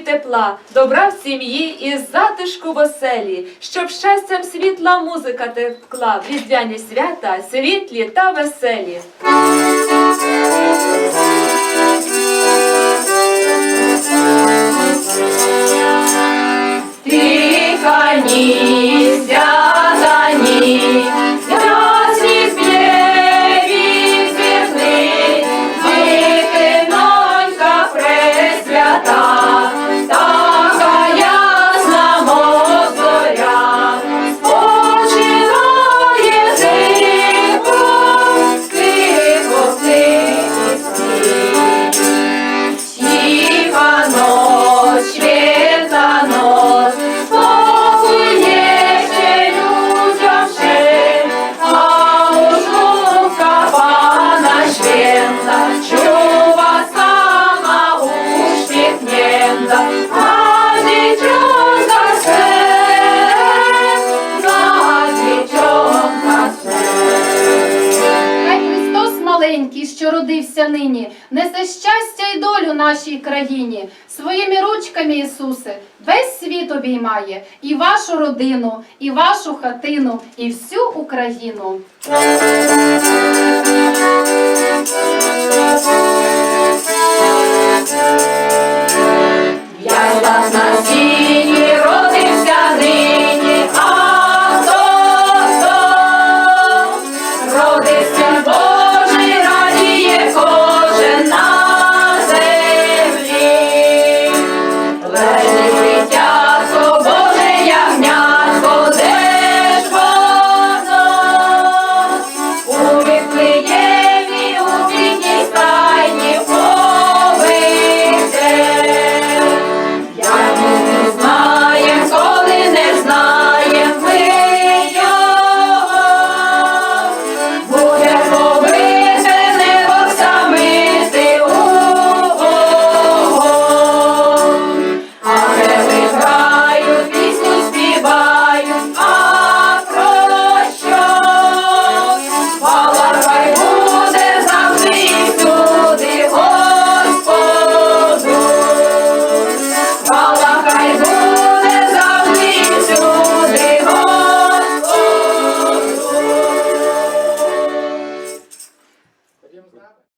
тепла, добра в сім'ї і затишку в оселі, щоб щастям світла музика текла, різдвяні свята, світлі та веселі. Родився нині, несе щастя і долю нашій країні. Своїми ручками, Ісусе, весь світ обіймає і вашу родину, і вашу хатину, і всю Україну. temos nada.